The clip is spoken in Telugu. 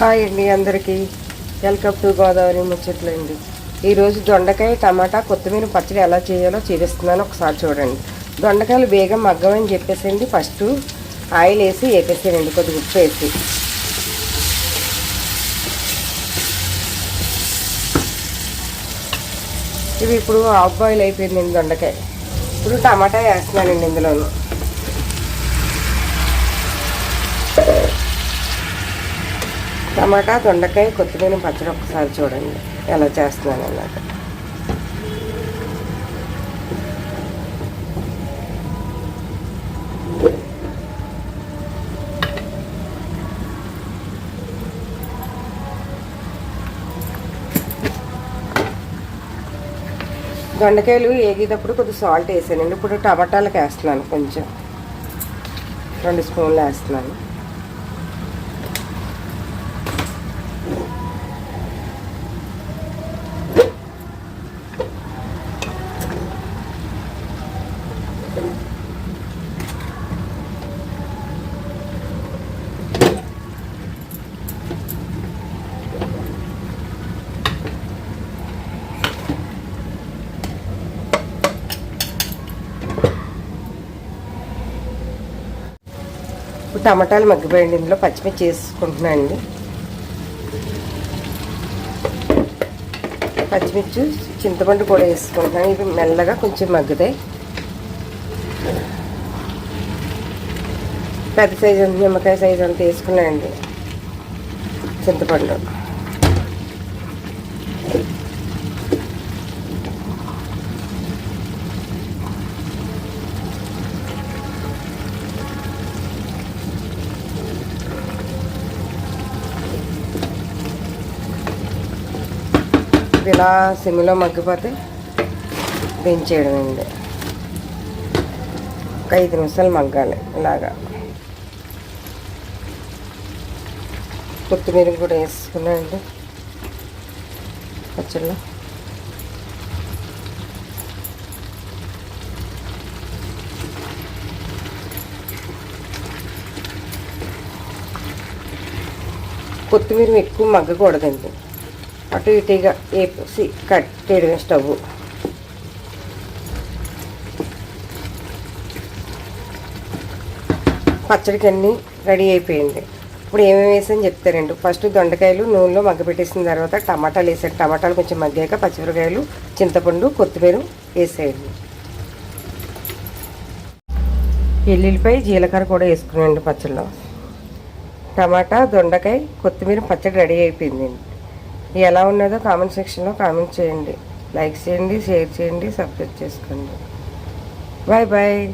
హాయ్ అండి అందరికీ. వెల్కమ్ టు గోదావరి ముచ్చట్లు అండి. ఈరోజు దొండకాయ టమాటా కొత్తిమీర పచ్చడి ఎలా చేయాలో చూపిస్తున్నాను. ఒకసారి చూడండి. దొండకాయలు బేగం మగ్గమని చెప్పేసండి ఫస్ట్ ఆయిల్ వేసి వేపేసానండి కొద్దిగా ఉప్పు వేసి. ఇవి ఇప్పుడు హాఫ్ బాయిల్ అయిపోయిందండి దొండకాయ. ఇప్పుడు టమాటా వేస్తున్నానండి ఇందులోనూ. టమాటా దొండకాయ కొత్తిమీర పచ్చడి ఒకసారి చూడండి ఎలా చేస్తున్నాను అన్నమాట. దొండకాయలు ఏగేటప్పుడు కొద్దిగా సాల్ట్ వేసానండి. ఇప్పుడు టమాటాలకు వేస్తున్నాను కొంచెం. రెండు స్పూన్లు వేస్తున్నాను. టమాటాలు మగ్గిపోయండి ఇందులో పచ్చిమిర్చి వేసుకుంటున్నాను అండి పచ్చిమిర్చి చింతపండు కూడా వేసుకుంటాను ఇవి మెల్లగా కొంచెం మగ్గుతాయి. పెద్ద సైజు నిమ్మకాయ సైజు అంత వేసుకున్నాయండి చింతపండు. ఇది ఇలా సిమ్లో మగ్గిపోతే దించేయడం అండి ఒక ఐదు నిమిషాలు మగ్గాలి ఇలాగా. కొత్తిమీర కూడా వేసుకున్నానండి. పచ్చళ్ళు. కొత్తిమీర ఎక్కువ మగ్గకూడదండి. అటు ఇటుగా వేసి కట్టేయడమే స్టవ్ పచ్చడికి అన్నీ రెడీ అయిపోయింది. ఇప్పుడు ఏమేమి వేసాను చెప్తారండి ఫస్ట్ దొండకాయలు నూనెలో మగ్గపెట్టేసిన తర్వాత టమాటాలు వేసాడు టమాటాలు కొంచెం మగ్గాక పచ్చిమిరకాయలు చింతపండు కొత్తిమీర వేసేయండి. ఎల్లుల్లిపై జీలకర్ర కూడా వేసుకున్నాండి పచ్చడిలో టమాటా దొండకాయ కొత్తిమీర పచ్చడి రెడీ అయిపోయిందండి. ఎలా ఉన్నదో కామెంట్ సెక్షన్లో కామెంట్ చేయండి. లైక్ చేయండి షేర్ చేయండి సబ్స్క్రైబ్ చేసుకోండి. Bye bye